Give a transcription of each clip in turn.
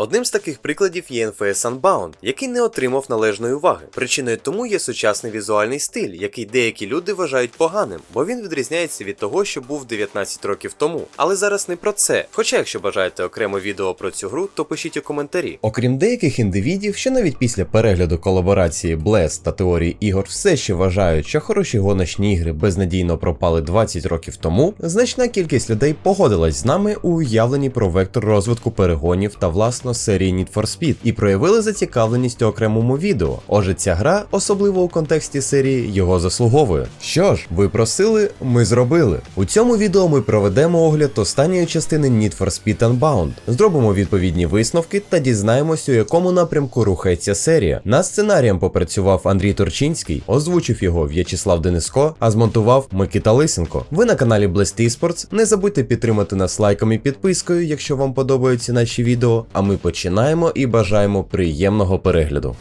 Одним з таких прикладів є NFS Unbound, який не отримав належної уваги. Причиною тому є сучасний візуальний стиль, який деякі люди вважають поганим, бо він відрізняється від того, що був 19 років тому. Але зараз не про це. Хоча, якщо бажаєте окремо відео про цю гру, то пишіть у коментарі. Окрім деяких індивідів, що навіть після перегляду колаборації Bless та теорії ігор все ще вважають, що хороші гоночні ігри безнадійно пропали 20 років тому, значна кількість людей погодилась з нами у уявленні про вектор розвитку перегонів та власно серії Need for Speed і проявили зацікавленість у окремому відео. Отже, ця гра, особливо у контексті серії, його заслуговує. Що ж, ви просили, ми зробили. У цьому відео ми проведемо огляд останньої частини Need for Speed Unbound, зробимо відповідні висновки та дізнаємось, у якому напрямку рухається серія. Над сценарієм попрацював Андрій Торчинський, озвучив його В'ячеслав Дениско, а змонтував Микита Лисенко. Ви на каналі Blast Esports. Не забудьте підтримати нас лайком і підпискою, якщо вам подобаються наші відео. А ми починаємо і бажаємо приємного перегляду.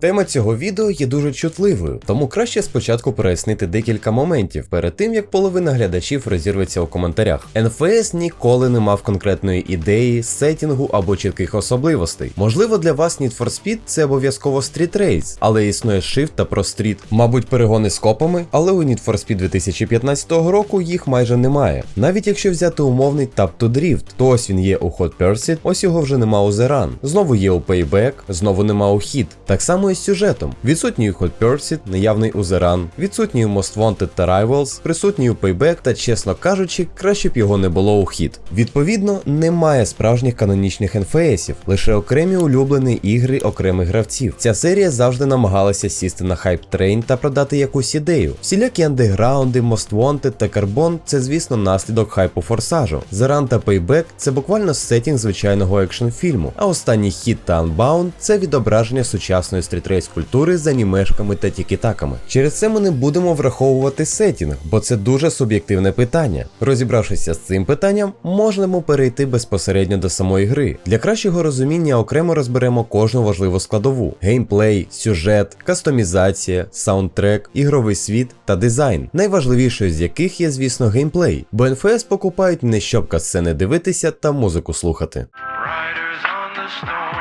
Тема цього відео є дуже чутливою, тому краще спочатку прояснити декілька моментів перед тим, як половина глядачів розірветься у коментарях. НФС ніколи не мав конкретної ідеї, сетінгу або чітких особливостей. Можливо, для вас Need for Speed це обов'язково Street Race, але існує Shift та Street. Мабуть, перегони з копами, але у Need for Speed 2015 року їх майже немає. Навіть якщо взяти умовний Tap to Drift, то ось він є у Hot Pursuit, ось його вже нема у The Run. Знову є у Payback, знову нема у Hit. Так само і з сюжетом. Відсутній Hot Pursuit, наявний у The Run, відсутній Most Wanted та Rivals, присутній у Payback та, чесно кажучи, краще б його не було у Hit. Відповідно, немає справжніх канонічних НФСів, лише окремі улюблені ігри окремих гравців. Ця серія завжди намагалася сісти на хайп трейн та продати якусь ідею. Всілякі андеграунди, Most Wanted та Carbon – це, звісно, наслідок хайпу форсажу. Run та Payback – це буквально сеттінг звичайного екшн фільму, а останній хіт та Unbound – це відображення сучасної стрітрейс культури з анімешками та тікітаками. Через це ми не будемо враховувати сеттінг, бо це дуже суб'єктивне питання. Розібравшися з цим питанням, можемо перейти безпосередньо до самої гри. Для кращого розуміння окремо розберемо кожну важливу складову: геймплей, сюжет, кастомізація, саундтрек, ігровий світ та дизайн. Найважливішою з яких є, звісно, геймплей, бо НФС покупають не щоб касцени дивитися та музику слухати. Riders on the storm.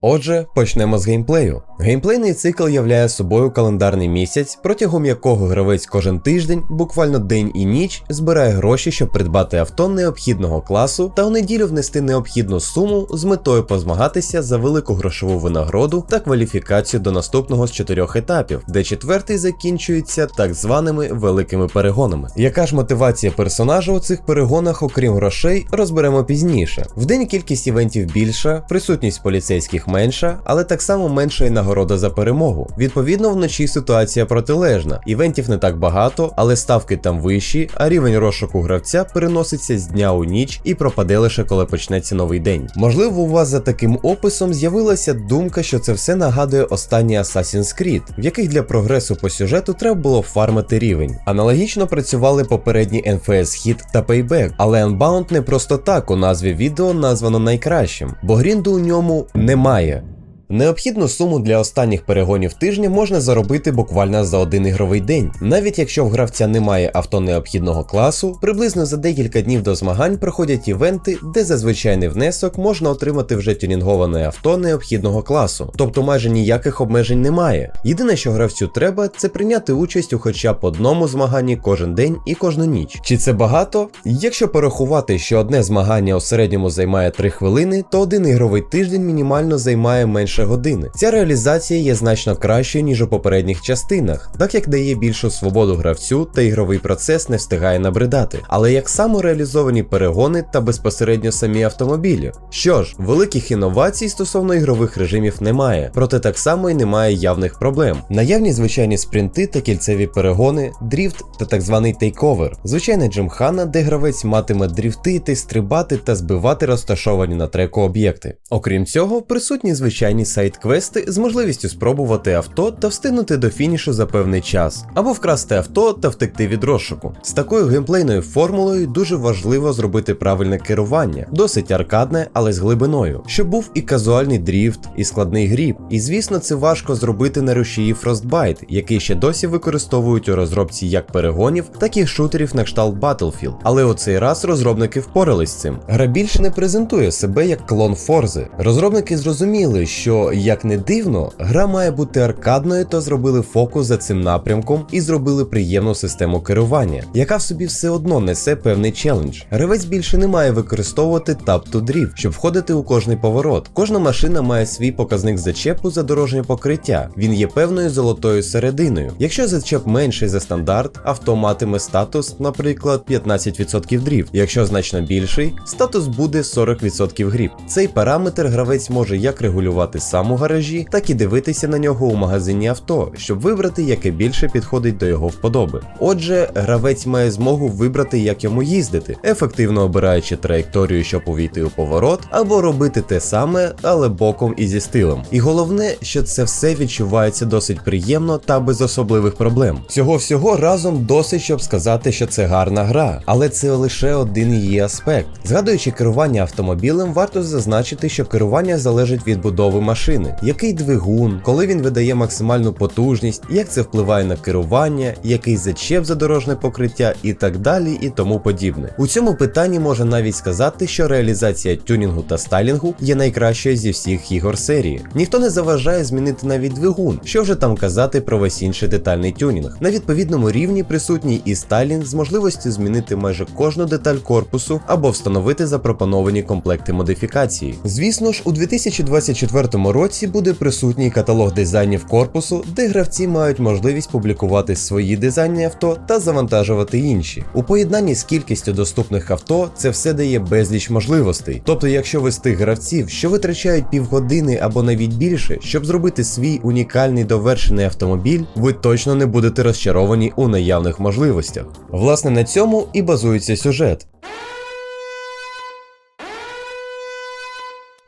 Отже, почнемо з геймплею. Геймплейний цикл являє собою календарний місяць, протягом якого гравець кожен тиждень, буквально день і ніч, збирає гроші, щоб придбати авто необхідного класу та у неділю внести необхідну суму з метою позмагатися за велику грошову винагороду та кваліфікацію до наступного з чотирьох етапів, де четвертий закінчується так званими великими перегонами. Яка ж мотивація персонажа у цих перегонах, окрім грошей, розберемо пізніше. В день кількість івентів більша, присутність поліцейських менша, але так само менша і нагорода за перемогу. Відповідно, вночі ситуація протилежна. Івентів не так багато, але ставки там вищі, а рівень розшуку гравця переноситься з дня у ніч і пропаде лише коли почнеться новий день. Можливо, у вас за таким описом з'явилася думка, що це все нагадує останні Assassin's Creed, в яких для прогресу по сюжету треба було фармити рівень. Аналогічно працювали попередні NFS Hit та Payback, але Unbound не просто так у назві відео названо найкращим, бо грінду у ньому немає. Maia. Необхідну суму для останніх перегонів тижня можна заробити буквально за один ігровий день. Навіть якщо в гравця немає авто необхідного класу, приблизно за декілька днів до змагань проходять івенти, де за звичайний внесок можна отримати вже тюнінговане авто необхідного класу, тобто майже ніяких обмежень немає. Єдине, що гравцю треба, це прийняти участь у хоча б одному змаганні кожен день і кожну ніч. Чи це багато? Якщо порахувати, що одне змагання у середньому займає 3 хвилини, то один ігровий тиждень мінімально займає менше години. Ця реалізація є значно кращою, ніж у попередніх частинах, так як дає більшу свободу гравцю та ігровий процес не встигає набридати, але як самореалізовані перегони та безпосередньо самі автомобілі. Що ж, великих інновацій стосовно ігрових режимів немає, проте так само і немає явних проблем. Наявні звичайні спринти та кільцеві перегони, дріфт та так званий тейковер, звичайна джимхана, де гравець матиме дріфтити, стрибати та збивати розташовані на треку об'єкти. Окрім цього, присутні звичайні сайт-квести з можливістю спробувати авто та встигнути до фінішу за певний час, або вкрасти авто та втекти від розшуку. З такою геймплейною формулою дуже важливо зробити правильне керування, досить аркадне, але з глибиною, щоб був і казуальний дріфт, і складний гріб. І звісно, це важко зробити на рушії Frostbite, який ще досі використовують у розробці як перегонів, так і шутерів на кшталт Battlefield. Але у цей раз розробники впорались з цим. Гра більше не презентує себе як клон Форзи. Розробники зрозуміли, що як не дивно, гра має бути аркадною, то зробили фокус за цим напрямком і зробили приємну систему керування, яка в собі все одно несе певний челендж. Гравець більше не має використовувати tap to drift, щоб входити у кожний поворот. Кожна машина має свій показник зачепу за дорожнє покриття. Він є певною золотою серединою. Якщо зачеп менший за стандарт, авто матиме статус, наприклад, 15% дріфт. Якщо значно більший, статус буде 40% гріб. Цей параметр гравець може як регулювати сам у гаражі, так і дивитися на нього у магазині авто, щоб вибрати, яке більше підходить до його вподоби. Отже, гравець має змогу вибрати, як йому їздити, ефективно обираючи траєкторію, щоб увійти у поворот, або робити те саме, але боком і зі стилем. І головне, що це все відчувається досить приємно та без особливих проблем. Цього всього разом досить, щоб сказати, що це гарна гра, але це лише один її аспект. Згадуючи керування автомобілем, варто зазначити, що керування залежить від будови машини, який двигун, коли він видає максимальну потужність, як це впливає на керування, який зачеп за дорожне покриття і так далі, і тому подібне. У цьому питанні можна навіть сказати, що реалізація тюнінгу та стайлінгу є найкращою зі всіх ігор серії. Ніхто не заважає змінити навіть двигун, що вже там казати про весь інший детальний тюнінг. На відповідному рівні присутній і стайлінг з можливістю змінити майже кожну деталь корпусу або встановити запропоновані комплекти модифікації. Звісно ж, у 2024 році буде присутній каталог дизайнів корпусу, де гравці мають можливість публікувати свої дизайни авто та завантажувати інші. У поєднанні з кількістю доступних авто це все дає безліч можливостей. Тобто, якщо ви з тих гравців, що витрачають півгодини або навіть більше, щоб зробити свій унікальний довершений автомобіль, ви точно не будете розчаровані у наявних можливостях. Власне, на цьому і базується сюжет.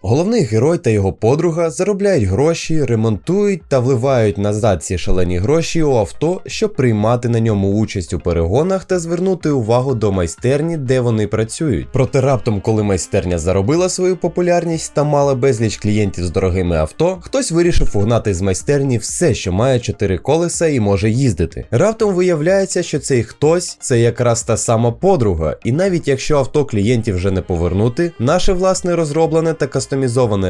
Головний герой та його подруга заробляють гроші, ремонтують та вливають назад ці шалені гроші у авто, щоб приймати на ньому участь у перегонах та звернути увагу до майстерні, де вони працюють. Проте раптом, коли майстерня заробила свою популярність та мала безліч клієнтів з дорогими авто, хтось вирішив угнати з майстерні все, що має чотири колеса і може їздити. Раптом виявляється, що цей хтось це якраз та сама подруга, і навіть якщо авто клієнтів вже не повернути, наше власне розроблене та кастомізоване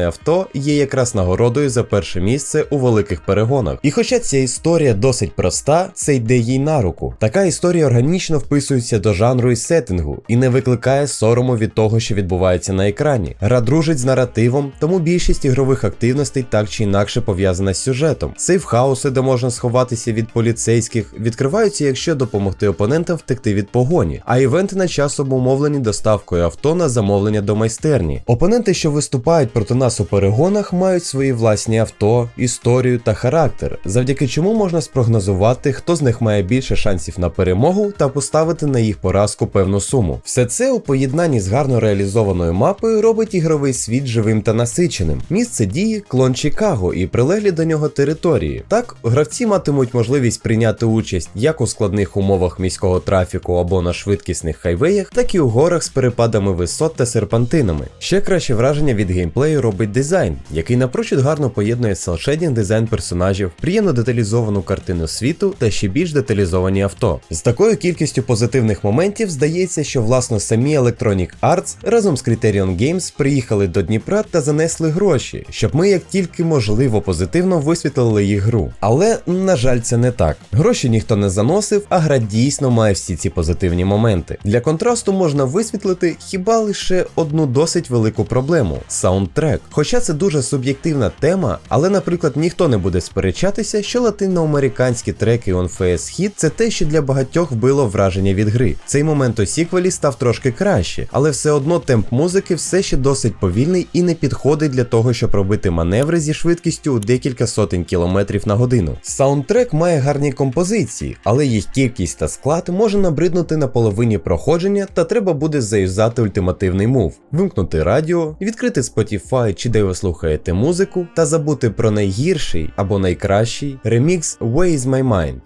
авто є якраз нагородою за перше місце у великих перегонах. І хоча ця історія досить проста, це йде їй на руку. Така історія органічно вписується до жанру і сеттингу і не викликає сорому від того, що відбувається на екрані. Гра дружить з наративом, тому більшість ігрових активностей так чи інакше пов'язана з сюжетом. Сейфхауси, де можна сховатися від поліцейських, відкриваються, якщо допомогти опонентам втекти від погоні, а івенти на час обумовлені доставкою авто на замовлення до майстерні. Опоненти, що виступають проти нас у перегонах, мають свої власні авто, історію та характер, завдяки чому можна спрогнозувати, хто з них має більше шансів на перемогу та поставити на їх поразку певну суму. Все це у поєднанні з гарно реалізованою мапою робить ігровий світ живим та насиченим. Місце дії клон Чикаго і прилеглі до нього території. Так, гравці матимуть можливість прийняти участь як у складних умовах міського трафіку або на швидкісних хайвеях, так і у горах з перепадами висот та серпантинами. Ще краще враження від геймплею робить дизайн, який напрочуд гарно поєднує селшейдінг дизайн персонажів, приємно деталізовану картину світу та ще більш деталізовані авто. З такою кількістю позитивних моментів здається, що власно самі Electronic Arts разом з Criterion Games приїхали до Дніпра та занесли гроші, щоб ми як тільки можливо позитивно висвітлили їх гру. Але на жаль, це не так. Гроші ніхто не заносив, а гра дійсно має всі ці позитивні моменти. Для контрасту можна висвітлити хіба лише одну досить велику проблему саундтрек. Хоча це дуже суб'єктивна тема, але, наприклад, ніхто не буде сперечатися, що латиноамериканські треки On Face Hit це те, що для багатьох вбило враження від гри. Цей момент у сіквелі став трошки краще, але все одно темп музики все ще досить повільний і не підходить для того, щоб робити маневри зі швидкістю у декілька сотень кілометрів на годину. Саундтрек має гарні композиції, але їх кількість та склад може набриднути на половині проходження, та треба буде заюзати ультимативний мув, вимкнути радіо, відкрити спеціальний Spotify чи де ви слухаєте музику, та забути про найгірший або найкращий ремікс Where is my mind?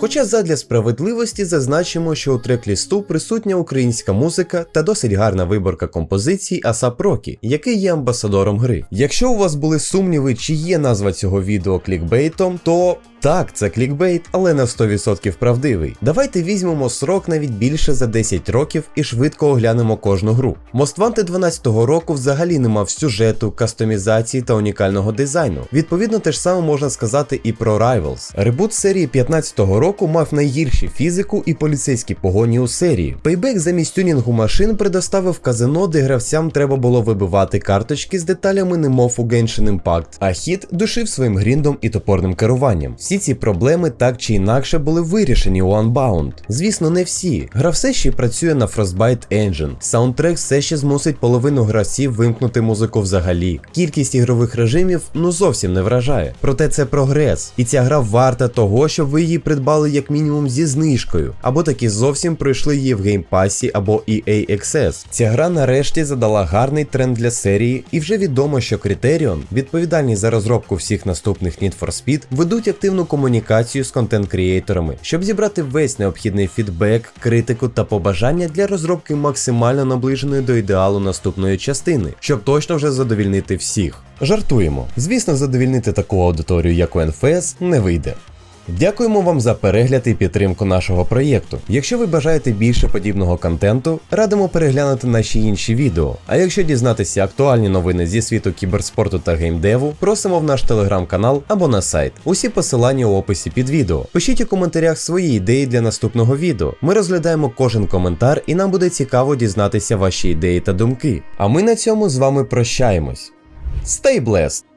Хоча задля справедливості зазначимо, що у трек-лісту присутня українська музика та досить гарна виборка композицій Асап Рокі, який є амбасадором гри. Якщо у вас були сумніви, чи є назва цього відео клікбейтом, то так, це клікбейт, але на 100% правдивий. Давайте візьмемо срок навіть більше за 10 років і швидко оглянемо кожну гру. Most Wanted 12-го року взагалі не мав сюжету, кастомізації та унікального дизайну. Відповідно, те ж саме можна сказати і про Rivals. Ребут серії 15-го року мав найгірші фізику і поліцейські погоні у серії. Payback замість тюнінгу машин предоставив казино, де гравцям треба було вибивати карточки з деталями, немов у Genshin Impact, а хід душив своїм гріндом і топорним керуванням. Всі ці проблеми так чи інакше були вирішені у Unbound. Звісно, не всі. Гра все ще працює на Frostbite Engine. Саундтрек все ще змусить половину гравців вимкнути музику взагалі. Кількість ігрових режимів ну зовсім не вражає. Проте це прогрес, і ця гра варта того, щоб ви її придбали як мінімум зі знижкою, або таки зовсім пройшли її в геймпасі або EA Access. Ця гра нарешті задала гарний тренд для серії, і вже відомо, що Criterion, відповідальні за розробку всіх наступних Need for Speed, ведуть активну комунікацію з контент-крієйторами, щоб зібрати весь необхідний фідбек, критику та побажання для розробки максимально наближеної до ідеалу наступної частини, щоб точно вже задовільнити всіх. Жартуємо. Звісно, задовільнити таку аудиторію, як у НФС, не вийде. Дякуємо вам за перегляд і підтримку нашого проєкту. Якщо ви бажаєте більше подібного контенту, радимо переглянути наші інші відео. А якщо дізнатися актуальні новини зі світу кіберспорту та геймдеву, просимо в наш телеграм-канал або на сайт. Усі посилання у описі під відео. Пишіть у коментарях свої ідеї для наступного відео. Ми розглядаємо кожен коментар, і нам буде цікаво дізнатися ваші ідеї та думки. А ми на цьому з вами прощаємось. Stay blessed!